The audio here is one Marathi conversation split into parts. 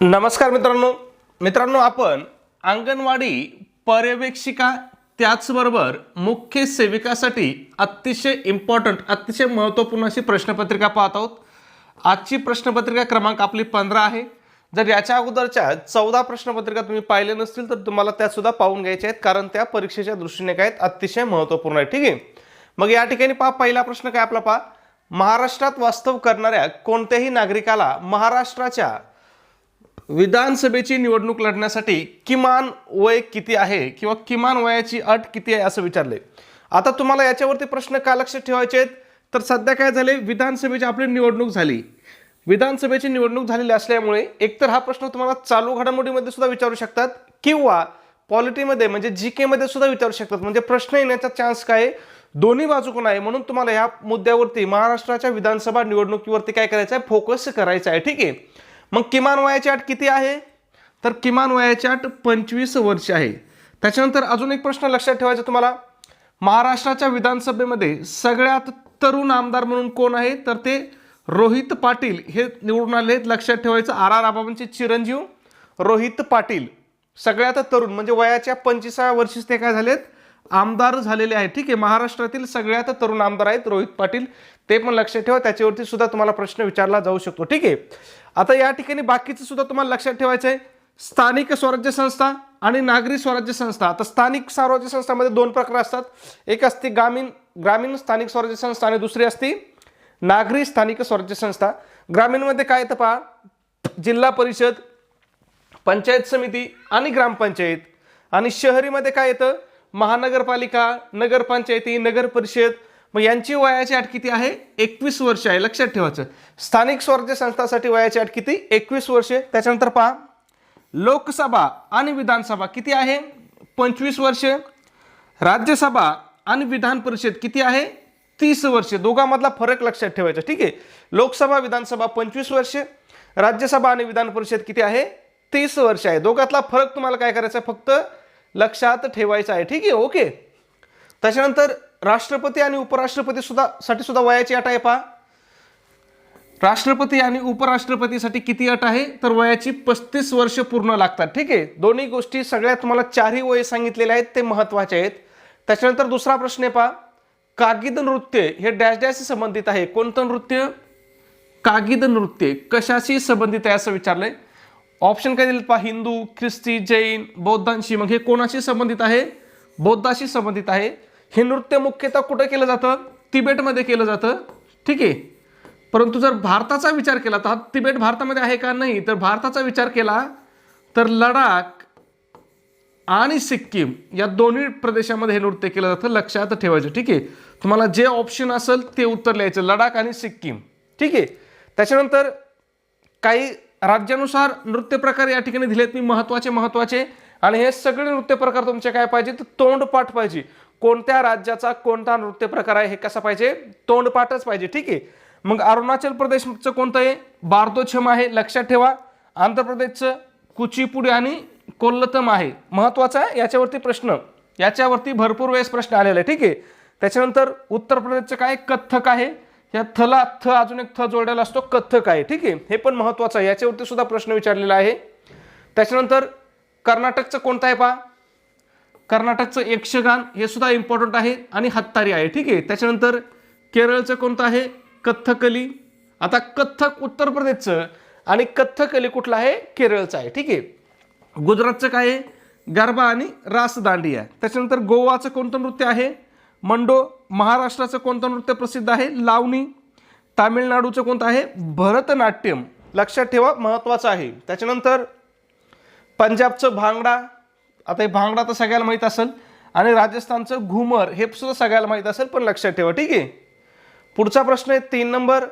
नमस्कार मित्रांनो. मित्रांनो आपण अंगणवाडी पर्यवेक्षिका त्याचबरोबर मुख्य सेविकासाठी अतिशय इम्पॉर्टंट अतिशय महत्त्वपूर्ण अशी प्रश्नपत्रिका पाहत आहोत. आजची प्रश्नपत्रिका क्रमांक आपली पंधरा आहे. जर याच्या अगोदरच्या चौदा प्रश्नपत्रिका तुम्ही पाहिल्या नसतील तर तुम्हाला त्यासुद्धा पाहून घ्यायच्या आहेत कारण त्या परीक्षेच्या दृष्टीने काय आहेत अतिशय महत्त्वपूर्ण आहे ठीक आहे? मग या ठिकाणी पहा पहिला प्रश्न काय आपला पहा? महाराष्ट्रात वास्तव करणाऱ्या कोणत्याही नागरिकाला महाराष्ट्राच्या विधानसभेची निवडणूक लढण्यासाठी किमान वय किती आहे किंवा किमान वयाची अट किती आहे असं विचारले. आता तुम्हाला याच्यावरती प्रश्न का लक्षात ठेवायचे आहेत? तर सध्या काय झाले? विधानसभेची आपली निवडणूक झाली. विधानसभेची निवडणूक झालेली असल्यामुळे एकतर हा प्रश्न तुम्हाला चालू घडामोडीमध्ये सुद्धा विचारू शकतात किंवा पॉलिटीमध्ये म्हणजे जी केमध्ये सुद्धा विचारू शकतात. म्हणजे प्रश्न येण्याचा चान्स काय दोन्ही बाजूकडून आहे. म्हणून तुम्हाला या मुद्द्यावरती महाराष्ट्राच्या विधानसभा निवडणुकीवरती काय करायचं आहे? फोकस करायचा आहे. ठीक आहे? मग किमान वयाची अट किती आहे? तर किमान वयाची अट पंचवीस वर्ष आहे. त्याच्यानंतर अजून एक प्रश्न लक्षात ठेवायचा तुम्हाला. महाराष्ट्राच्या विधानसभेमध्ये सगळ्यात तरुण आमदार म्हणून कोण आहे? तर ते रोहित पाटील हे निवडून आले आहेत. लक्षात ठेवायचं आर आर आबाबांचे चिरंजीव रोहित पाटील. सगळ्यात तरुण म्हणजे वयाच्या पंचवीसाव्या वर्षीच ते काय झालेत? आमदार झालेले आहेत. ठीक आहे महाराष्ट्रातील सगळ्यात तरुण आमदार आहेत रोहित पाटील. ते पण लक्षात ठेवा त्याच्यावरती सुद्धा तुम्हाला प्रश्न विचारला जाऊ शकतो. ठीक आहे. आता या ठिकाणी बाकीचं सुद्धा तुम्हाला लक्षात ठेवायचं आहे स्थानिक स्वराज्य संस्था आणि नागरी स्वराज्य संस्था. आता स्थानिक स्वराज्य संस्थामध्ये दोन प्रकार असतात. एक असते ग्रामीण ग्रामीण स्थानिक स्वराज्य संस्था आणि दुसरी असते नागरी स्थानिक स्वराज्य संस्था. ग्रामीणमध्ये काय येतं पहा? जिल्हा परिषद पंचायत समिती आणि ग्रामपंचायत. आणि शहरीमध्ये काय येतं? महानगरपालिका नगरपंचायती नगर परिषद मग यांची वयाची अट किती आहे? एकवीस वर्ष आहे. लक्षात ठेवायचं. स्थानिक स्वराज्य संस्थासाठी वयाची अट किती? एकवीस वर्षे त्याच्यानंतर पहा. लोकसभा आणि विधानसभा किती आहे? पंचवीस वर्षे राज्यसभा आणि विधान परिषद किती आहे? तीस वर्षे दोघांमधला फरक लक्षात ठेवायचा. ठीक आहे? लोकसभा विधानसभा पंचवीस वर्षे राज्यसभा आणि विधान परिषद किती आहे? तीस वर्ष आहे. दोघातला फरक तुम्हाला काय करायचा आहे? फक्त लक्षात ठेवायचा आहे. ठीक आहे? ओके? त्याच्यानंतर राष्ट्रपती आणि उपराष्ट्रपती सुद्धा साठी सुद्धा वयाची अट आहे पहा. राष्ट्रपती आणि उपराष्ट्रपतीसाठी किती अट आहे? तर वयाची पस्तीस वर्ष पूर्ण लागतात. ठीक आहे? दोन्ही गोष्टी सगळ्यात तुम्हाला चारही वय सांगितलेले आहेत ते महत्त्वाचे आहेत. त्याच्यानंतर दुसरा प्रश्न आहे पहा. कागिद नृत्य हे डॅश डॅशशी संबंधित आहे. कोणतं नृत्य? कागिद नृत्य. कशाशी संबंधित आहे असं विचारलंय. ऑप्शन काय दिले पहा? हिंदू ख्रिस्ती जैन बौद्धांशी. मग हे कोणाशी संबंधित आहे? बौद्धाशी संबंधित आहे. हे नृत्य मुख्यतः कुठं केलं जातं? तिबेटमध्ये केलं जातं. ठीक आहे? परंतु जर भारताचा विचार केला तर हा तिबेट भारतामध्ये आहे का नाही? तर भारताचा विचार केला तर लडाख आणि सिक्कीम या दोन्ही प्रदेशामध्ये हे नृत्य केलं जातं लक्षात ठेवायचं. ठीक आहे? तुम्हाला जे ऑप्शन असेल ते उत्तर लिहायचं. लडाख आणि सिक्कीम. ठीक आहे? त्याच्यानंतर काही राज्यानुसार नृत्य प्रकार या ठिकाणी दिलेत. मी महत्त्वाचे महत्त्वाचे आणि हे सगळे नृत्य प्रकार तुमचे काय पाहिजे तर तोंडपाठ पाहिजे. कोणत्या राज्याचा कोणता नृत्य प्रकार आहे हे कसा पाहिजे? तोंडपाठच पाहिजे ठीक आहे? मग अरुणाचल प्रदेशचं कोणतं आहे? बार्दोछम आहे लक्षात ठेवा. आंध्र प्रदेशचं कुचीपुडी आणि कोल्लतम आहे. महत्त्वाचा आहे याच्यावरती प्रश्न. याच्यावरती भरपूर वेळेस प्रश्न आलेला आहे ठीक आहे? त्याच्यानंतर उत्तर प्रदेशचं काय? कथ्थक आहे. या थला थ अजून एक थ जोडलेला असतो कथ्थक आहे ठीक आहे? हे पण महत्त्वाचं आहे. याच्यावरती सुद्धा प्रश्न विचारलेला आहे. त्याच्यानंतर कर्नाटकचं कोणतं आहे पहा? कर्नाटकचं यक्षगान हे सुद्धा इम्पॉर्टंट आहे आणि हत्तारी आहे. ठीक आहे? त्याच्यानंतर केरळचं कोणतं आहे? कथ्थकली. आता कथ्थक उत्तर प्रदेशचं आणि कथ्थकली कुठलं आहे? केरळचं आहे. ठीक आहे? गुजरातचं काय आहे? गरबा आणि रास दांडिया त्याच्यानंतर गोवाचं कोणतं नृत्य आहे? मंडो. महाराष्ट्राचं कोणतं नृत्य प्रसिद्ध आहे? लावणी. तामिळनाडूचं कोणतं आहे? भरतनाट्यम. लक्षात ठेवा महत्त्वाचं आहे. त्याच्यानंतर पंजाबचं भांगडा. आता हे भांगडा तर सगळ्याला माहीत असेल. आणि राजस्थानचं घुमर हे सुद्धा सगळ्याला माहीत असेल पण लक्षात ठेवा ठीक आहे? पुढचा प्रश्न आहे तीन नंबर.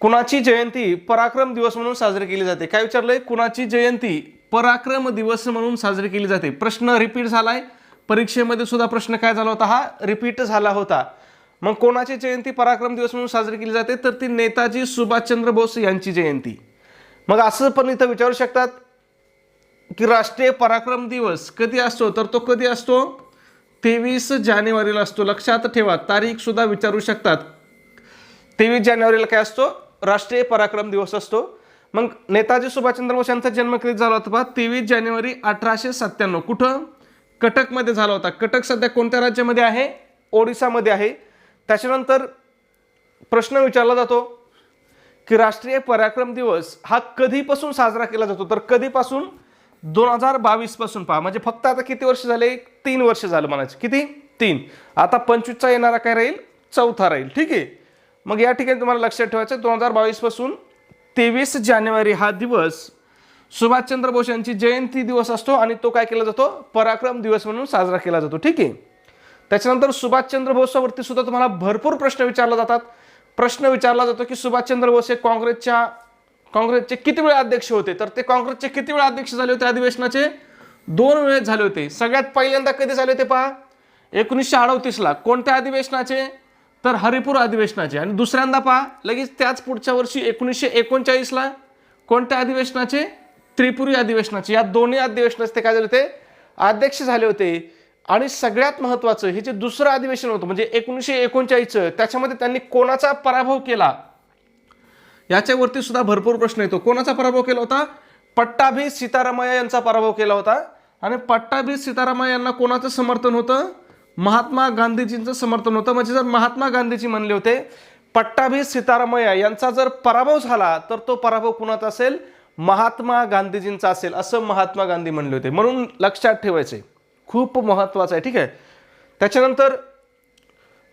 कुणाची जयंती पराक्रम दिवस म्हणून साजरी केली जाते? काय विचारलंय? कुणाची जयंती पराक्रम दिवस म्हणून साजरी केली जाते? प्रश्न रिपीट झालाय. परीक्षेमध्ये सुद्धा प्रश्न काय झाला होता? हा रिपीट झाला होता. मग कोणाची जयंती पराक्रम दिवस म्हणून साजरी केली जाते? तर ती नेताजी सुभाषचंद्र बोस यांची जयंती. मग असं पण इथं विचारू शकतात की राष्ट्रीय पराक्रम दिवस कधी असतो? तर तो कधी असतो? तेवीस जानेवारीला असतो. लक्षात ठेवा तारीख सुद्धा विचारू शकतात. तेवीस जानेवारीला काय असतो? राष्ट्रीय पराक्रम दिवस असतो. मग नेताजी सुभाषचंद्र बोस यांचा जन्म कधी झाला होता? पहा तेवीस जानेवारी अठराशे सत्त्याण्णव. कुठं? कटकमध्ये झाला होता. कटक सध्या कोणत्या राज्यामध्ये आहे? ओडिसामध्ये आहे. त्याच्यानंतर प्रश्न विचारला जातो की राष्ट्रीय पराक्रम दिवस हा कधीपासून साजरा केला जातो? तर कधीपासून? दोन हजार बावीसपासून पहा. म्हणजे फक्त आता किती वर्ष झाले? तीन वर्ष झालं म्हणायचं. किती? तीन. आता पंचवीसचा येणारा काय राहील? चौथा राहील. ठीक आहे? मग या ठिकाणी तुम्हाला लक्षात ठेवायचं दोन हजार बावीसपासून तेवीस जानेवारी हा दिवस सुभाषचंद्र बोस यांची जयंती दिवस असतो आणि तो काय केला जातो? पराक्रम दिवस म्हणून साजरा केला जातो. ठीक आहे? त्याच्यानंतर सुभाषचंद्र बोसावरती सुद्धा तुम्हाला भरपूर प्रश्न विचारले जातात. प्रश्न विचारला जातो की सुभाषचंद्र बोस हे काँग्रेसच्या काँग्रेसचे किती वेळा अध्यक्ष होते? तर ते काँग्रेसचे किती वेळा अध्यक्ष झाले होते अधिवेशनाचे? दोन वेळेस झाले होते. सगळ्यात पहिल्यांदा कधी झाले होते पहा? एकोणीसशे अडतीसला कोणत्या अधिवेशनाचे? तर हरिपूर अधिवेशनाचे. आणि दुसऱ्यांदा पहा लगेच त्याच पुढच्या वर्षी एकोणीसशे एकोणचाळीसला कोणत्या अधिवेशनाचे? त्रिपुरी अधिवेशनाचे. या दोन्ही अधिवेशनाचे ते काय झाले होते? अध्यक्ष झाले होते. आणि सगळ्यात महत्त्वाचं हे जे दुसरं अधिवेशन होतं म्हणजे एकोणीसशे एकोणचाळीसचं त्याच्यामध्ये त्यांनी कोणाचा पराभव केला? याच्यावरती सुद्धा भरपूर प्रश्न येतो. कोणाचा पराभव केला होता? पट्टाभी सीतारामय्या यांचा पराभव केला होता. आणि पट्टाभी सीतारामय्या यांना कोणाचं समर्थन होतं? महात्मा गांधीजींचं समर्थन होतं. म्हणजे जर महात्मा गांधीजी म्हणले होते पट्टाभी सीतारामय्या यांचा जर पराभव झाला तर तो पराभव कुणाचा असेल? महात्मा गांधीजींचा असेल असं महात्मा गांधी म्हणले होते. म्हणून लक्षात ठेवायचे खूप महत्त्वाचं आहे. ठीक आहे? त्याच्यानंतर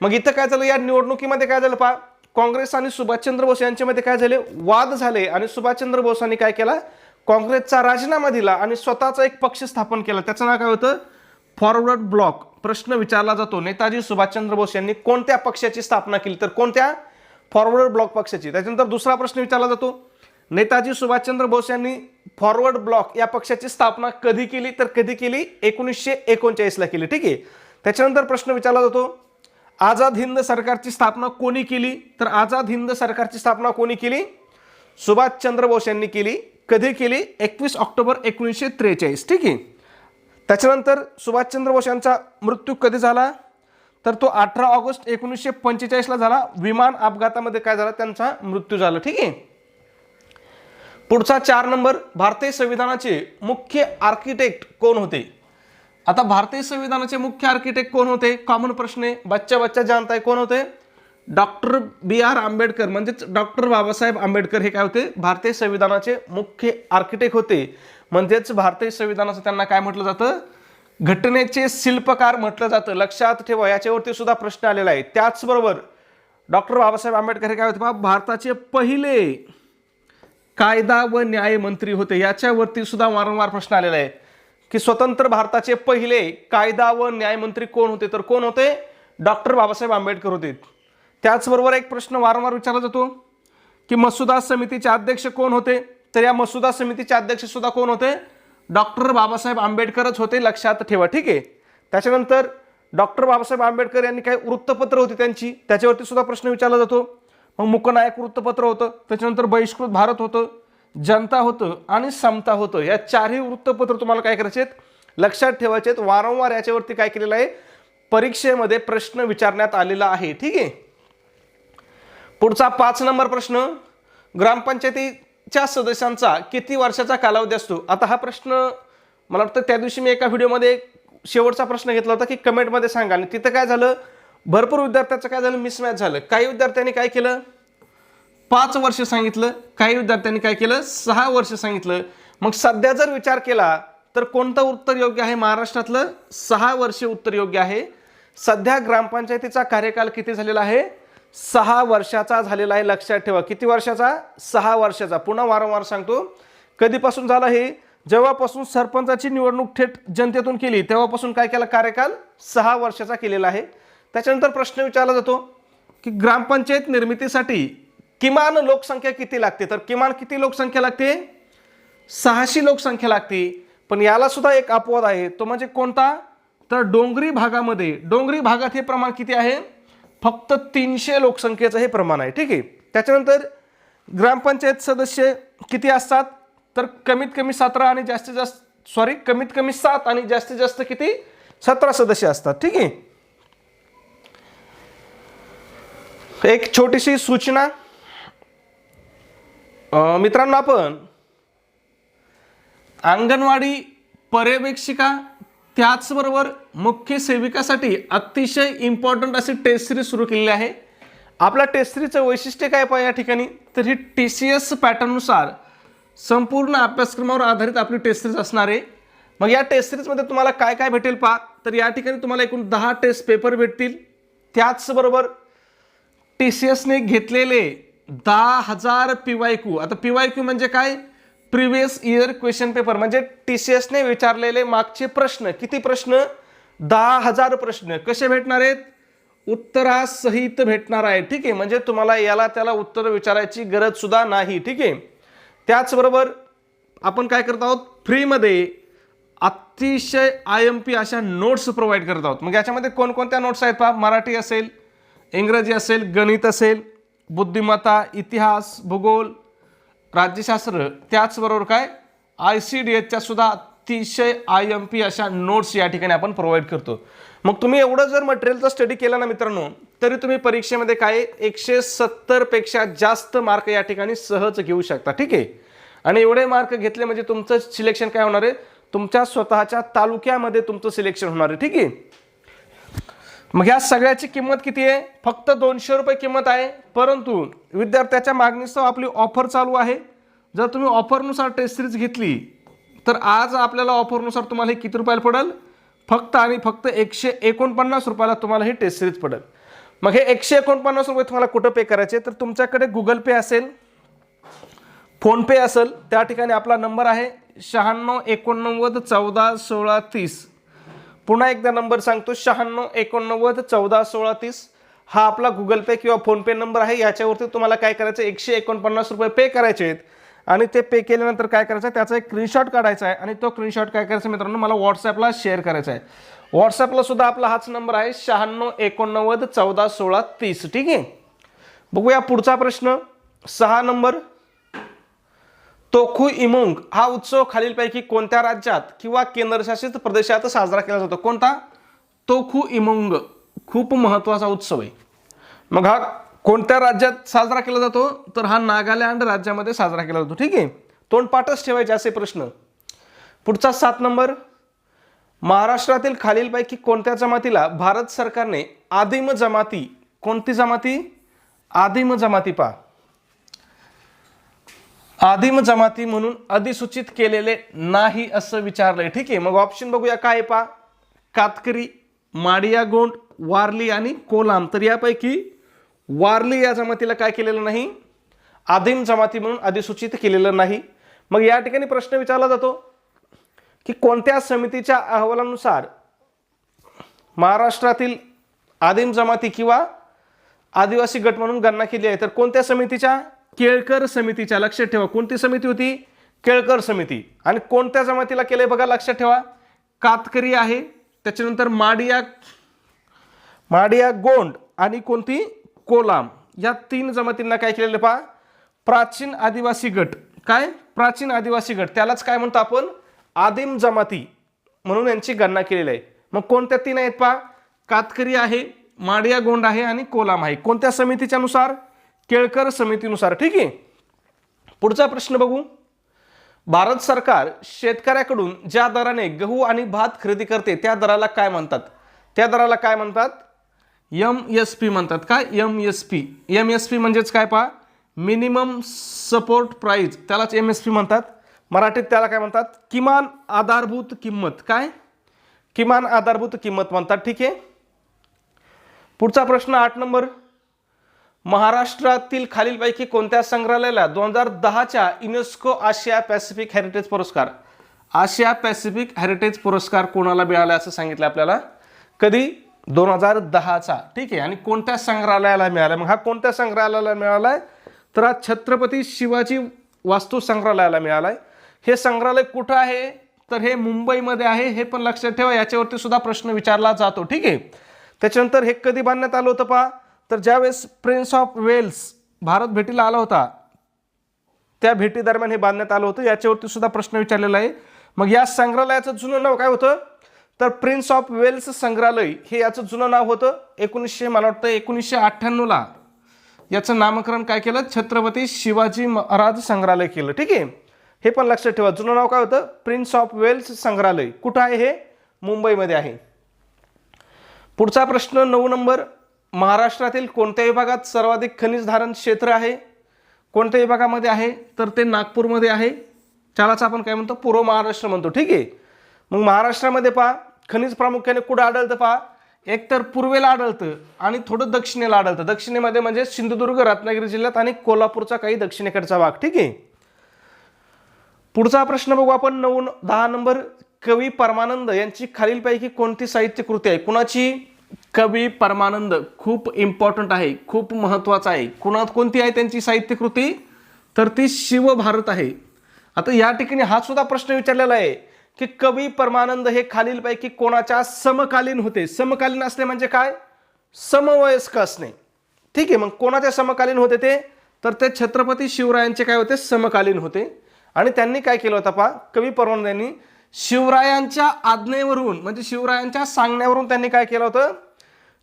मग इथं काय झालं? या निवडणुकीमध्ये काय झालं पहा? काँग्रेस आणि सुभाषचंद्र बोस यांच्यामध्ये काय झाले? वाद झाले. आणि सुभाषचंद्र बोसांनी काय केला? काँग्रेसचा राजीनामा दिला आणि स्वतःचा एक पक्ष स्थापन केला. त्याचं नाव काय होतं? Forward Bloc. प्रश्न विचारला जातो नेताजी सुभाषचंद्र बोस यांनी कोणत्या पक्षाची स्थापना केली? तर कोणत्या? फॉरवर्ड ब्लॉक पक्षाची. त्याच्यानंतर दुसरा प्रश्न विचारला जातो नेताजी सुभाषचंद्र बोस यांनी फॉरवर्ड ब्लॉक या पक्षाची स्थापना कधी केली? तर कधी केली? एकोणीसशे एकोणचाळीसला केली. ठीक आहे? त्याच्यानंतर प्रश्न विचारला जातो आझाद हिंद सरकारची स्थापना कोणी केली? तर आझाद हिंद सरकारची स्थापना कोणी केली? सुभाषचंद्र बोस यांनी केली. कधी केली? एकवीस ऑक्टोबर एकोणीसशे त्रेचाळीस. ठीक आहे? त्याच्यानंतर सुभाषचंद्र बोस यांचा मृत्यू कधी झाला? तर तो अठरा ऑगस्ट एकोणीसशे पंचेचाळीसला झाला. विमान अपघातामध्ये काय झाला? त्यांचा मृत्यू झाला. ठीक आहे? पुढचा चार नंबर भारतीय संविधानाचे मुख्य आर्किटेक्ट कोण होते? आता भारतीय संविधानाचे मुख्य आर्किटेक्ट कोण होते? कॉमन प्रश्न आहे. बच्चा बच्चा जानताय कोण होते? डॉक्टर बी आर आंबेडकर म्हणजेच डॉक्टर बाबासाहेब आंबेडकर हे काय होते? भारतीय संविधानाचे मुख्य आर्किटेक्ट होते. म्हणजेच भारतीय संविधानाचं त्यांना काय म्हटलं जातं? घटनेचे शिल्पकार म्हटलं जातं. लक्षात ठेवा याच्यावरती सुद्धा प्रश्न आलेला आहे. त्याचबरोबर डॉक्टर बाबासाहेब आंबेडकर हे काय होते? बा भारताचे पहिले कायदा व न्यायमंत्री होते. याच्यावरती सुद्धा वारंवार प्रश्न आलेला आहे. की स्वतंत्र भारताचे पहिले कायदा व न्यायमंत्री कोण होते? तर कोण होते? डॉक्टर बाबासाहेब आंबेडकर होते. त्याचबरोबर एक प्रश्न वारंवार विचारला जातो की मसुदा समितीचे अध्यक्ष कोण होते? तर या मसुदा समितीचे अध्यक्ष सुद्धा कोण होते? डॉक्टर बाबासाहेब आंबेडकरच होते लक्षात ठेवा ठीक आहे? त्याच्यानंतर डॉक्टर बाबासाहेब आंबेडकर यांनी काही वृत्तपत्र होती त्यांची त्याच्यावरती सुद्धा प्रश्न विचारला जातो. मग मुकनायक वृत्तपत्र होतं त्याच्यानंतर बहिष्कृत भारत होतं. जनता होतं आणि समता होतं. या चारही वृत्तपत्र तुम्हाला काय करायचे आहेत? लक्षात ठेवायचे आहेत. वारंवार याच्यावरती काय केलेलं आहे? परीक्षेमध्ये प्रश्न विचारण्यात आलेला आहे. ठीक आहे? पुढचा पाच नंबर प्रश्न. ग्रामपंचायतीच्या सदस्यांचा किती वर्षाचा कालावधी असतो? आता हा प्रश्न मला वाटतं त्या दिवशी मी एका व्हिडिओमध्ये शेवटचा प्रश्न घेतला होता की कमेंटमध्ये सांगा आणि तिथं काय झालं? भरपूर विद्यार्थ्याचं काय झालं? मिसमॅच झालं. काही विद्यार्थ्यांनी काय केलं? पाच वर्ष सांगितलं काही विद्यार्थ्यांनी काय केलं? सहा वर्ष सांगितलं. मग सध्या जर विचार केला तर कोणतं उत्तर योग्य आहे महाराष्ट्रातलं? सहा वर्ष उत्तर योग्य आहे. सध्या ग्रामपंचायतीचा कार्यकाल किती झालेला आहे? सहा वर्षाचा झालेला आहे लक्षात ठेवा. किती वर्षाचा? सहा वर्षाचा. पुन्हा वारंवार सांगतो. कधीपासून झालं हे? जेव्हापासून सरपंचाची निवडणूक थेट जनतेतून केली तेव्हापासून काय केला कार्यकाल? सहा वर्षाचा केलेला आहे. त्याच्यानंतर प्रश्न विचारला जातो की ग्रामपंचायत निर्मितीसाठी किमान लोकसंख्या किती लागते? तर किमान किती लोकसंख्या लागते? सहाशे लोकसंख्या लागते. पण याला सुद्धा एक अपवाद आहे. तो म्हणजे कोणता? तर डोंगरी भागामध्ये डोंगरी भागात हे प्रमाण किती आहे? फक्त तीनशे लोकसंख्येचं हे प्रमाण आहे. ठीक आहे? त्याच्यानंतर ग्रामपंचायत सदस्य किती असतात? तर कमीत कमी सतरा आणि जास्तीत जास्त सॉरी कमीत कमी सात आणि जास्तीत जास्त किती? सतरा सदस्य असतात. ठीक आहे? एक छोटीशी सूचना. मित्रांनो आपण अंगणवाडी पर्यवेक्षिका त्याचबरोबर मुख्य सेविकासाठी अतिशय इम्पॉर्टंट अशी टेस्ट सिरीज सुरू केलेली आहे. आपल्या टेस्ट सिरीजचं वैशिष्ट्य काय पाहिजे या ठिकाणी? तर ही टी सी एस पॅटर्ननुसार संपूर्ण अभ्यासक्रमावर आधारित आपली टेस्ट सिरीज असणार आहे. मग या टेस्ट सिरीजमध्ये तुम्हाला काय काय भेटेल पहा. तर या ठिकाणी तुम्हाला एकूण दहा टेस्ट पेपर भेटतील. त्याचबरोबर टी सी एसने घेतलेले दहा हजार पी वाय क्यू. आता पी वाय क्यू म्हणजे काय? Previous year question paper. म्हणजे टी सी एसने विचारलेले मागचे प्रश्न. किती प्रश्न? दहा हजार प्रश्न. कसे भेटणार आहेत? उत्तरासहित भेटणार आहे ठीक आहे. म्हणजे तुम्हाला याला त्याला उत्तर विचारायची गरज सुद्धा नाही. ठीक आहे. त्याचबरोबर आपण काय करत आहोत? फ्रीमध्ये अतिशय आय एम पी अशा नोट्स प्रोव्हाइड करत आहोत. मग याच्यामध्ये कोणकोणत्या नोट्स आहेत पहा? मराठी असेल इंग्रजी असेल गणित असेल बुद्धिमत्ता इतिहास भूगोल राज्यशास्त्र त्याचबरोबर काय? आय सी डी एचच्या सुद्धा अतिशय आय एम पी अशा नोट्स या ठिकाणी आपण प्रोव्हाइड करतो. मग तुम्ही एवढं जर मटेरियलचा स्टडी केला ना मित्रांनो तरी तुम्ही परीक्षेमध्ये काय? एकशे सत्तरपेक्षा जास्त मार्क या ठिकाणी सहज घेऊ शकता ठीक आहे? आणि एवढे मार्क घेतले म्हणजे तुमचं सिलेक्शन काय होणार आहे? तुमच्या स्वतःच्या तालुक्यामध्ये तुमचं सिलेक्शन होणार आहे ठीक आहे? मग या सगळ्याची किंमत किती आहे? फक्त दोनशे रुपये किंमत आहे. परंतु विद्यार्थ्याच्या मागणीसह आपली ऑफर चालू आहे. जर तुम्ही ऑफरनुसार टेस्ट सिरीज घेतली तर आज आपल्याला ऑफरनुसार तुम्हाला हे किती रुपयाला पडेल? फक्त आणि फक्त एकशे एकोणपन्नास रुपयाला तुम्हाला ही टेस्ट सिरीज पडेल. मग हे एकशे एकोणपन्नास रुपये तुम्हाला कुठं पे करायचे? तर तुमच्याकडे गुगल पे असेल फोनपे असेल त्या ठिकाणी आपला नंबर आहे शहाण्णव एकोणनव्वद चौदा सोळा तीस. पुन्हा एकदा नंबर सांगतो शहाण्णव एकोणनव्वद चौदा सोळा तीस. हा आपला गुगल पे किंवा फोनपे नंबर आहे याच्यावरती तुम्हाला काय करायचं एकशे एकोणपन्नास रुपये पे करायचे आहेत. आणि ते पे केल्यानंतर काय करायचं आहे? त्याचा एक स्क्रीनशॉट काढायचा आहे. आणि तो स्क्रीनशॉट काय करायचा मित्रांनो? मला व्हॉट्सॲपला शेअर करायचा आहे. व्हॉट्सॲपला सुद्धा आपला हाच नंबर आहे शहाण्णव एकोणनव्वद चौदा सोळा तीस. ठीक आहे? बघूया पुढचा प्रश्न. सहा नंबर. तोखू इमुंग हा उत्सव खालीलपैकी कोणत्या राज्यात किंवा केंद्रशासित प्रदेशात साजरा केला जातो? कोणता? तोखू इमुंग. खूप महत्त्वाचा उत्सव आहे. मग हा कोणत्या राज्यात साजरा केला जातो? तर हा नागालँड राज्यामध्ये साजरा केला जातो. ठीक आहे? तोंडपाठच ठेवायचे असे प्रश्न. पुढचा सात नंबर. महाराष्ट्रातील खालीलपैकी कोणत्या जमातीला भारत सरकारने आदिम जमाती कोणती जमाती? आदिम जमाती पहा. आदिम जमाती म्हणून अधिसूचित केलेले नाही असं विचारलंय. ठीक आहे मग ऑप्शन बघूया काय पा कातकरी माडिया गोंड वारली आणि कोलाम. तर यापैकी वारली या जमातीला काय केलेलं नाही? आदिम जमाती म्हणून अधिसूचित केलेलं नाही. मग या ठिकाणी प्रश्न विचारला जातो की कोणत्या समितीच्या अहवालानुसार महाराष्ट्रातील आदिम जमाती किंवा आदिवासी गट म्हणून गणना केली आहे? तर कोणत्या समितीच्या? केळकर समितीच्या लक्षात ठेवा. कोणती समिती होती? केळकर समिती. आणि कोणत्या जमातीला केलंय बघा? लक्षात ठेवा. कातकरी आहे. त्याच्यानंतर माडिया माडिया गोंड आणि कोणती? कोलाम. या तीन जमातींना काय केलेलं पहा? प्राचीन आदिवासी गट. काय? प्राचीन आदिवासी गट. त्यालाच काय म्हणतो आपण? आदिम जमाती म्हणून यांची गणना केलेली आहे. मग कोणत्या तीन आहेत पहा? कातकरी आहे माडिया गोंड आहे आणि कोलाम आहे. कोणत्या समितीच्या नुसार केळकर समितीनुसार ठीक आहे? पुढचा प्रश्न बघू. भारत सरकार शेतकऱ्याकडून ज्या दराने गहू आणि भात खरेदी करते त्या दराला काय म्हणतात? त्या दराला काय म्हणतात? एम एस पी म्हणतात काय M S P M S P म्हणजेच काय पहा? मिनिमम सपोर्ट प्राईज त्यालाच एम एस पी म्हणतात. मराठीत त्याला काय म्हणतात? किमान आधारभूत किंमत. काय? किमान आधारभूत किंमत म्हणतात ठीक आहे? पुढचा प्रश्न आठ नंबर. महाराष्ट्रातील खालीलपैकी कोणत्या संग्रहालयाला दोन हजार दहाच्या युनेस्को आशिया पॅसिफिक हेरिटेज पुरस्कार आशिया पॅसिफिक हेरिटेज पुरस्कार कोणाला मिळाला असं सांगितलं आपल्याला? कधी? दोन हजार दहाचा. ठीक आहे. आणि कोणत्या संग्रहालयाला मिळाला? मग हा कोणत्या संग्रहालयाला मिळाला आहे तर हा छत्रपती शिवाजी वास्तू संग्रहालयाला मिळाला आहे हे संग्रहालय कुठं आहे? तर हे मुंबईमध्ये आहे. हे पण लक्षात ठेवा. याच्यावरती सुद्धा प्रश्न विचारला जातो. ठीक आहे. त्याच्यानंतर हे कधी बांधण्यात आलं होतं पहा? तर ज्यावेळेस प्रिन्स ऑफ वेल्स भारत भेटीला आला होता त्या भेटीदरम्यान हे बांधण्यात आलं होतं. याच्यावरती सुद्धा प्रश्न विचारलेला आहे. मग या संग्रहालयाचं जुनं नाव काय होतं? तर प्रिन्स ऑफ वेल्स संग्रहालय हे याचं जुनं नाव होतं. एकोणीसशे मला वाटतं एकोणीसशे अठ्ठ्याण्णवला याचं नामकरण काय केलं? छत्रपती शिवाजी महाराज संग्रहालय केलं. ठीक आहे? हे पण लक्षात ठेवा. जुनं नाव काय होतं? प्रिन्स ऑफ वेल्स संग्रहालय. कुठं आहे हे? मुंबईमध्ये आहे. पुढचा प्रश्न नऊ नंबर. महाराष्ट्रातील कोणत्या विभागात सर्वाधिक खनिज धारण क्षेत्र आहे? कोणत्या विभागामध्ये आहे? तर ते नागपूरमध्ये आहे. त्यालाच आपण काय म्हणतो? पूर्व महाराष्ट्र म्हणतो. ठीक आहे? मग महाराष्ट्रामध्ये पहा खनिज प्रामुख्याने कुठं आढळतं पहा? एकतर पूर्वेला आढळतं आणि थोडं दक्षिणेला आढळतं. दक्षिणेमध्ये म्हणजे सिंधुदुर्ग रत्नागिरी जिल्ह्यात आणि कोल्हापूरचा काही दक्षिणेकडचा भाग. ठीक आहे? पुढचा प्रश्न बघू आपण. नऊ दहा नंबर कवी परमानंद यांची खालीलपैकी कोणती साहित्य कृती आहे? कुणाची? कवी परमानंद खूप इम्पॉर्टंट आहे खूप महत्त्वाचा आहे. कुणात कोणती आहे त्यांची साहित्य कृती? तर ती शिवभारत आहे. आता या ठिकाणी हा सुद्धा प्रश्न विचारलेला आहे की कवी परमानंद हे खालीलपैकी कोणाच्या समकालीन होते? समकालीन असणे म्हणजे काय? समवयस्क असणे. ठीक आहे मग कोणाच्या समकालीन होते ते? तर ते छत्रपती शिवरायांचे काय होते? समकालीन होते. आणि त्यांनी काय केलं होतं पहा कवी परमानंद यांनी शिवरायांच्या आज्ञेवरून म्हणजे शिवरायांच्या सांगण्यावरून त्यांनी काय केलं होतं?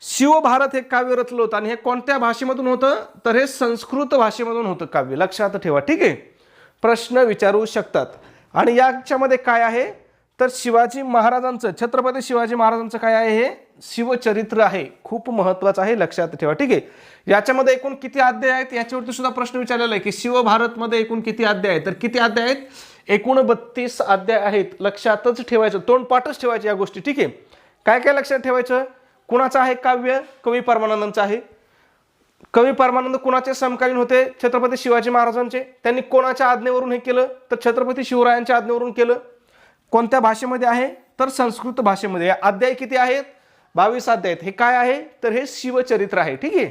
शिवभारत हे काव्य रचलं होतं आणि हे कोणत्या भाषेमधून होतं? तर हे संस्कृत भाषेमधून होतं काव्य. लक्षात ठेवा ठीक आहे? प्रश्न विचारू शकतात. आणि याच्यामध्ये काय आहे? तर शिवाजी महाराजांचं छत्रपती शिवाजी महाराजांचं काय आहे हे? शिवचरित्र आहे. खूप महत्वाचं आहे लक्षात ठेवा ठीक आहे? याच्यामध्ये एकूण किती अध्याय आहेत? याच्यावरती सुद्धा प्रश्न विचारलेला आहे की शिवभारतमध्ये एकूण किती अध्याय आहेत? तर किती अध्याय आहेत? एकूण बत्तीस अध्याय आहेत. लक्षातच ठेवायचं तोंडपाठच ठेवायचं या गोष्टी ठीक आहे? काय काय लक्षात ठेवायचं? कुणाचं आहे काव्य? कवी परमानंदांचं आहे. कवी परमानंद कुणाचे समकालीन होते? छत्रपती शिवाजी महाराजांचे. त्यांनी कोणाच्या आज्ञेवरून हे केलं? तर छत्रपती शिवरायांच्या आज्ञेवरून केलं. कोणत्या भाषेमध्ये आहे? तर संस्कृत भाषेमध्ये. अध्याय किती आहेत? बावीस अध्याय आहेत. हे काय आहे? तर हे शिवचरित्र आहे. ठीक आहे?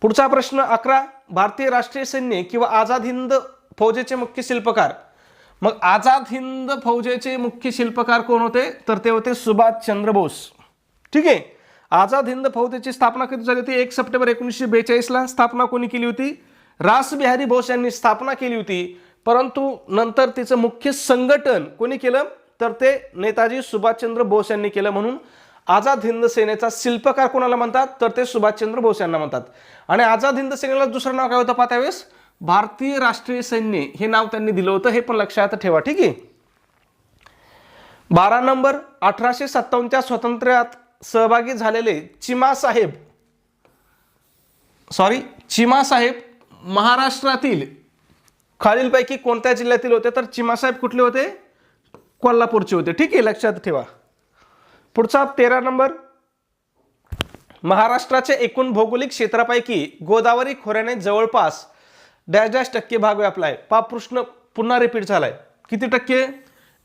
पुढचा प्रश्न अकरा. भारतीय राष्ट्रीय सैन्य किंवा आझाद हिंद फौजेचे मुख्य शिल्पकार. मग आझाद हिंद फौजेचे मुख्य शिल्पकार कोण होते? तर ते होते सुभाषचंद्र बोस. ठीक आहे. आझाद हिंद फौजेची स्थापना कधी झाली होती? एक सप्टेंबर एकोणीसशे बेचाळीसला स्थापना कोणी केली होती? रासबिहारी बोस यांनी स्थापना केली होती. परंतु नंतर तिचं मुख्य संघटन कोणी केलं? तर ते नेताजी सुभाषचंद्र बोस यांनी केलं म्हणून. आझाद हिंद सेनेचा शिल्पकार कोणाला म्हणतात? तर ते सुभाषचंद्र बोस यांना म्हणतात. आणि आझाद हिंद सेनेला दुसरं नाव काय होतं पहा त्यावेळेस भारतीय राष्ट्रीय सैन्य. हे नाव त्यांनी दिलं होतं. हे पण लक्षात ठेवा. ठीक आहे. बारा नंबर अठराशे सत्तावन्नच्या स्वातंत्र्यात सहभागी झालेले चिमा साहेब. सॉरी चिमा साहेब महाराष्ट्रातील खालीलपैकी कोणत्या जिल्ह्यातील होते? तर चिमासाहेब कुठले होते? कोल्हापूरचे होते. ठीक आहे लक्षात ठेवा. पुढचा तेरा नंबर. महाराष्ट्राच्या एकूण भौगोलिक क्षेत्रापैकी गोदावरी खोऱ्याने जवळपास डॅश डॅश टक्के भाग व्यापला आहे पा प्रश्न पुन्हा रिपीट झालाय. किती टक्के?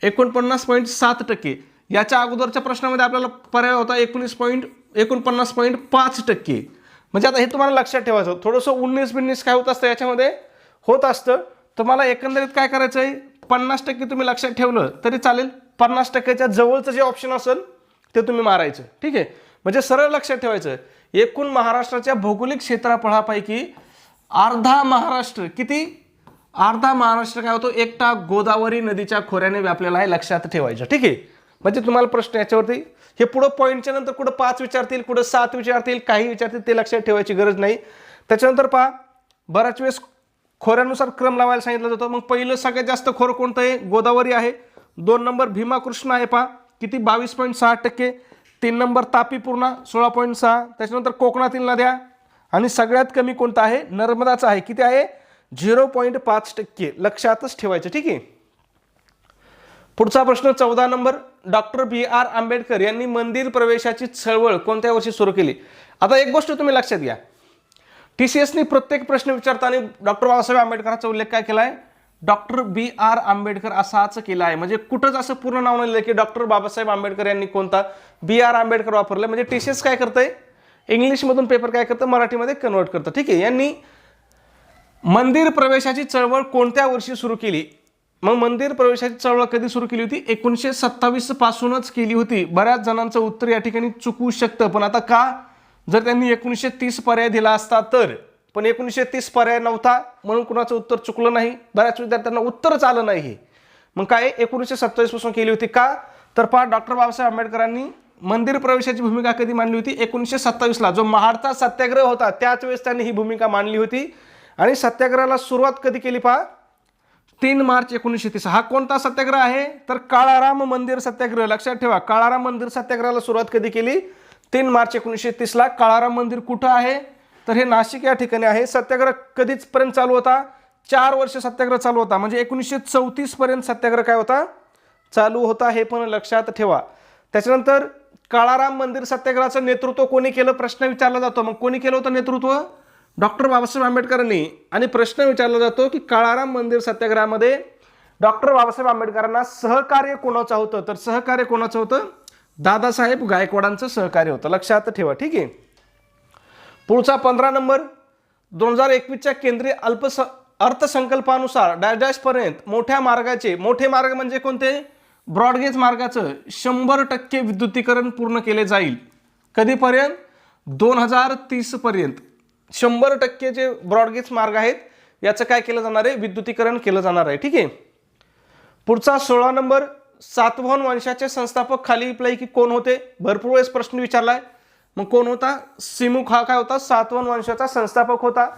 एकोणपन्नास पॉईंट सात टक्के. याच्या अगोदरच्या प्रश्नामध्ये आपल्याला पर्याय होता एकोणीस पॉईंट एकोणपन्नास पॉईंट पाच टक्के. म्हणजे आता हे तुम्हाला लक्षात ठेवायचं. थोडंसं उन्नीस बिन्नीस काय होत असतं याच्यामध्ये? होत असतं. तुम्हाला एकंदरीत काय करायचं आहे? पन्नास टक्के तुम्ही लक्षात ठेवलं तरी चालेल. पन्नास टक्क्याच्या जवळचं जे ऑप्शन असेल ते तुम्ही मारायचं. ठीक आहे? म्हणजे सरळ लक्षात ठेवायचं. एकूण महाराष्ट्राच्या भौगोलिक क्षेत्रफळापैकी अर्धा महाराष्ट्र किती? अर्धा महाराष्ट्र काय होतो? एकटा गोदावरी नदीच्या खोऱ्याने व्यापलेला आहे लक्षात ठेवायचं. ठीक आहे? म्हणजे तुम्हाला प्रश्न याच्यावरती हे पुढं पॉईंटच्या नंतर कुठं पाच विचारतील कुठं सात विचारतील काही विचारतील ते लक्षात ठेवायची गरज नाही. त्याच्यानंतर पहा बऱ्याच वेळेस खोऱ्यानुसार क्रम लावायला सांगितलं जातं. मग पहिलं सगळ्यात जास्त खोर कोणतं आहे? गोदावरी आहे. दोन नंबर भीमा कृष्ण आहे पहा. किती? बावीस पॉईंट सहा टक्के. तीन नंबर तापी पूर्णा सोळा पॉईंट सहा. त्याच्यानंतर कोकणातील नद्या. आणि सगळ्यात कमी कोणता आहे? नर्मदाचा आहे. किती आहे? झिरो पॉईंट पाच टक्के. लक्षातच ठेवायचं. ठीक आहे? पुढचा प्रश्न चौदा number. Doctor B R Ambedkar यांनी मंदिर प्रवेशाची चळवळ कोणत्या वर्षी सुरू केली? आता एक गोष्ट तुम्ही लक्षात घ्या. टी सी एसनी प्रत्येक प्रश्न विचारताना डॉक्टर बाबासाहेब आंबेडकरांचा उल्लेख काय केला आहे डॉक्टर बी आर आंबेडकर असाच केला आहे म्हणजे कुठंच असं पूर्ण नाव नाही की डॉक्टर बाबासाहेब आंबेडकर यांनी कोणता बी आर आंबेडकर वापरलं म्हणजे टी सी एस काय करतंय? इंग्लिशमधून पेपर काय करतं? मराठीमध्ये कन्वर्ट करतं. ठीक आहे यांनी मंदिर प्रवेशाची चळवळ कोणत्या वर्षी सुरू केली? मग मंदिर प्रवेशाची चळवळ कधी सुरू केली होती? एकोणीसशे सत्तावीस पासूनच केली होती. बऱ्याच जणांचं उत्तर या ठिकाणी चुकू शकतं. पण आता का? जर त्यांनी एकोणीसशे तीस पर्याय दिला असता तर. पण एकोणीसशे तीस पर्याय नव्हता म्हणून कुणाचं उत्तर चुकलं नाही. बऱ्याच विद्यार्थ्यांना उत्तरच आलं नाही मग काय? एकोणीसशे सत्तावीसपासून केली होती का? तर पहा डॉक्टर बाबासाहेब आंबेडकरांनी मंदिर प्रवेशाची भूमिका कधी मांडली होती? एकोणीसशे सत्तावीसला. जो महाडचा सत्याग्रह होता त्याच वेळेस त्यांनी ही भूमिका मांडली होती. आणि सत्याग्रहाला सुरुवात कधी केली पहा? तीन मार्च एकोणीसशे तीस. हा कोणता सत्याग्रह आहे? तर काळाराम मंदिर सत्याग्रह. लक्षात ठेवा काळाराम मंदिर सत्याग्रहाला सुरुवात कधी केली? तीन मार्च एकोणीसशे तीसला. काळाराम मंदिर कुठं आहे? तर हे नाशिक या ठिकाणी आहे. सत्याग्रह कधीच पर्यंत चालू होता? चार वर्ष सत्याग्रह चालू होता. म्हणजे एकोणीसशे चौतीस पर्यंत सत्याग्रह काय होता? चालू होता हे पण लक्षात ठेवा. त्याच्यानंतर काळाराम मंदिर सत्याग्रहाचं नेतृत्व कोणी केलं? प्रश्न विचारला जातो. मग कोणी केलं होतं नेतृत्व? डॉक्टर बाबासाहेब आंबेडकरांनी आणि प्रश्न विचारला जातो की काळाराम मंदिर सत्याग्रहामध्ये डॉक्टर बाबासाहेब आंबेडकरांना सहकार्य कोणाचं होतं? तर सहकार्य कोणाचं होतं? दादासाहेब गायकवाडांचं सहकार्य होतं. लक्षात ठेवा ठीक आहे? पुढचा पंधरा नंबर. दोन हजार एकवीसच्या केंद्रीय अल्पस अर्थसंकल्पानुसार डॅशपर्यंत मोठ्या मार्गाचे मोठे मार्ग म्हणजे कोणते? ब्रॉडगेज मार्गाचं शंभर टक्के विद्युतीकरण पूर्ण केले जाईल. कधीपर्यंत? दोन हजार तीसपर्यंत. शंभर टक्के जे ब्रॉडगेज मार्ग आहेत याचं काय केलं जाणार आहे? विद्युतीकरण केलं जाणार आहे ठीक आहे? पुढचा सोळा नंबर सातवाहन वंशाचे संस्थापक खालीपैकी कोण होते? भरपूर वेळेस प्रश्न विचारलाय. मग कोण होता? सिमुख हा काय होता? सातवाहन वंशाचा संस्थापक होता.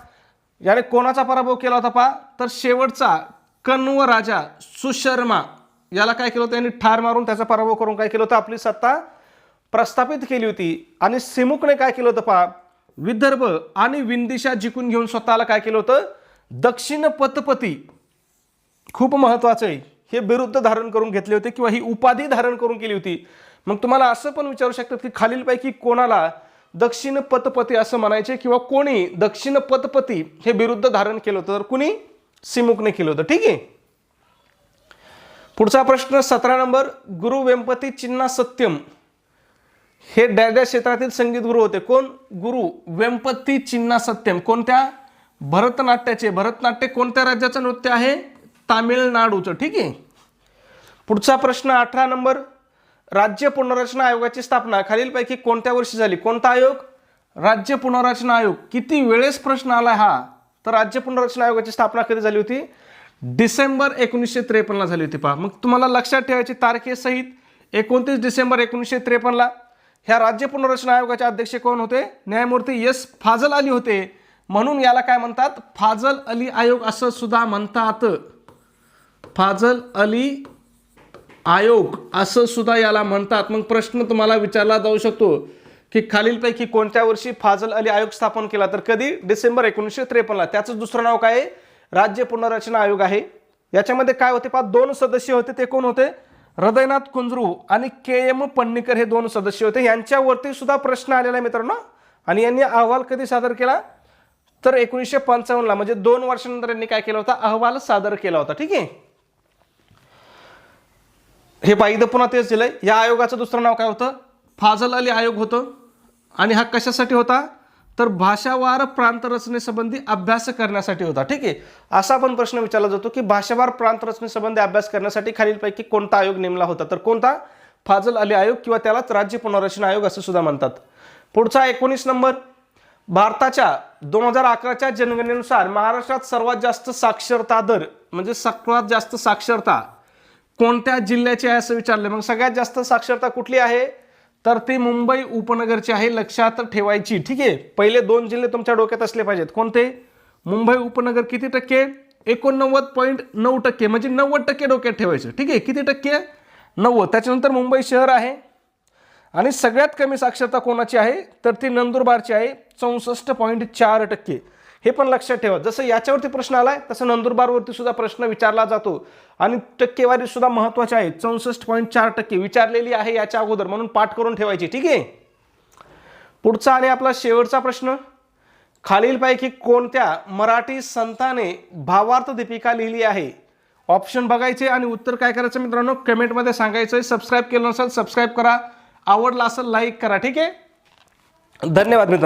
याने कोणाचा पराभव केला होता पहा? तर शेवटचा कण्व राजा सुशर्मा याला काय केलं होतं? यांनी ठार मारून त्याचा पराभव करून काय केलं होतं? आपली सत्ता प्रस्थापित केली होती. आणि सिमुकने काय केलं होतं पहा? विदर्भ आणि विंदिशा जिंकून घेऊन स्वतःला काय केलं होतं? दक्षिण पतपती. खूप महत्वाचं आहे. हे बिरुद्ध धारण करून घेतले होते किंवा ही उपाधी धारण करून केली होती. मग तुम्हाला असं पण विचारू शकतात की खालीलपैकी कोणाला दक्षिण पतपती असं म्हणायचे किंवा कोणी दक्षिण पतपती हे बिरुद्ध धारण केलं होतं? तर कुणी? सिमुकने केलं होतं. ठीक आहे? पुढचा प्रश्न सतरा नंबर. गुरु वेंपती चिन्ना सत्यम हे डॅड्या क्षेत्रातील संगीत गुरु होते. कोण? गुरु वेंपती चिन्ना सत्यम कोणत्या? भरतनाट्याचे. भरतनाट्य कोणत्या राज्याचं नृत्य आहे? तामिळनाडूचं. ठीक आहे? पुढचा प्रश्न अठरा नंबर. राज्य पुनर्रचना आयोगाची स्थापना. खालीलपैकी कोणत्या वर्षी झाली? कोणता आयोग? राज्य पुनर्रचना आयोग. किती वेळेस प्रश्न आला हा? तर राज्य पुनर्रचना आयोगाची स्थापना कधी झाली होती? डिसेंबर एकोणीसशे त्रेपन्नला झाली होती पहा. मग तुम्हाला लक्षात ठेवायची तारखेसहित एकोणतीस डिसेंबर एकोणीसशे त्रेपन्नला ह्या राज्य पुनर्रचना आयोगाचे अध्यक्ष कोण होते? न्यायमूर्ती एस फाजल अली होते. म्हणून याला काय म्हणतात? फाजल अली आयोग असं सुद्धा म्हणतात. फाजल अली आयोग असं सुद्धा याला म्हणतात. मग प्रश्न तुम्हाला विचारला जाऊ शकतो की खालीलपैकी कोणत्या वर्षी फाजल अली आयोग स्थापन केला? तर कधी? डिसेंबर एकोणीसशे त्रेपन्नला. त्याचं दुसरं नाव काय आहे? राज्य पुनर्रचना आयोग आहे. याच्यामध्ये काय होते पहा? दोन सदस्य होते. ते कोण होते? हृदयनाथ कुंजरू आणि के एम पन्नीकर हे दोन सदस्य होते. यांच्यावरती सुद्धा प्रश्न आलेला आहे मित्रांनो. आणि यांनी अहवाल कधी सादर केला? तर एकोणीसशे पंचावन्नला म्हणजे दोन वर्षानंतर यांनी काय केला होता? अहवाल सादर केला होता. ठीक आहे? हे पाहिजे पुन्हा तेच दिलंय. या आयोगाचं दुसरं नाव काय होतं? फाजल अली आयोग होतं. आणि हा कशासाठी होता? तर भाषावार प्रांत रचनेसंबंधी अभ्यास करण्यासाठी होता. ठीक आहे? असा पण प्रश्न विचारला जातो की भाषावार प्रांत रचनेसंबंधी अभ्यास करण्यासाठी खालीलपैकी कोणता आयोग नेमला होता? तर कोणता? फाजल अली आयोग किंवा त्यालाच राज्य पुनर्रचना आयोग असं सुद्धा म्हणतात. पुढचा एकोणीस नंबर. भारताच्या दोन हजार अकराच्या जनगणनेनुसार महाराष्ट्रात सर्वात जास्त साक्षरता दर म्हणजे सर्वात जास्त साक्षरता कोणत्या जिल्ह्याची आहे असं विचारलं. मग सगळ्यात जास्त साक्षरता कुठली आहे? तर ती मुंबई उपनगरची आहे लक्षात ठेवायची. ठीक आहे? पहिले दोन जिल्हे तुमच्या डोक्यात असले पाहिजेत. कोणते? मुंबई उपनगर किती टक्के? एकोणनव्वद पॉईंट नऊ टक्के. म्हणजे नव्वद टक्के डोक्यात ठेवायचं. ठीक आहे? किती टक्के? नव्वद. त्याच्यानंतर मुंबई शहर आहे. आणि सगळ्यात कमी साक्षरता कोणाची आहे? तर ती नंदुरबारची आहे. चौसष्ट पॉईंट चार टक्के. हे पण लक्षात ठेवा. जसं याच्यावरती प्रश्न आलाय तसं नंदुरबारवरती सुद्धा प्रश्न विचारला जातो. आणि टक्केवारी सुद्धा महत्वाची आहे. चौसष्ट पॉईंट चार टक्के विचारलेली आहे याच्या अगोदर. म्हणून पाठ करून ठेवायची. ठीक आहे? पुढचा आणि आपला शेवटचा प्रश्न. खालीलपैकी कोणत्या मराठी संताने भावार्थ दीपिका लिहिली आहे? ऑप्शन बघायचे आणि उत्तर काय करायचं मित्रांनो? कमेंटमध्ये सांगायचं सबस्क्राईब केलं नसेल सबस्क्राईब करा. आवडला असेल लाईक करा. ठीक आहे? धन्यवाद मित्रांनो.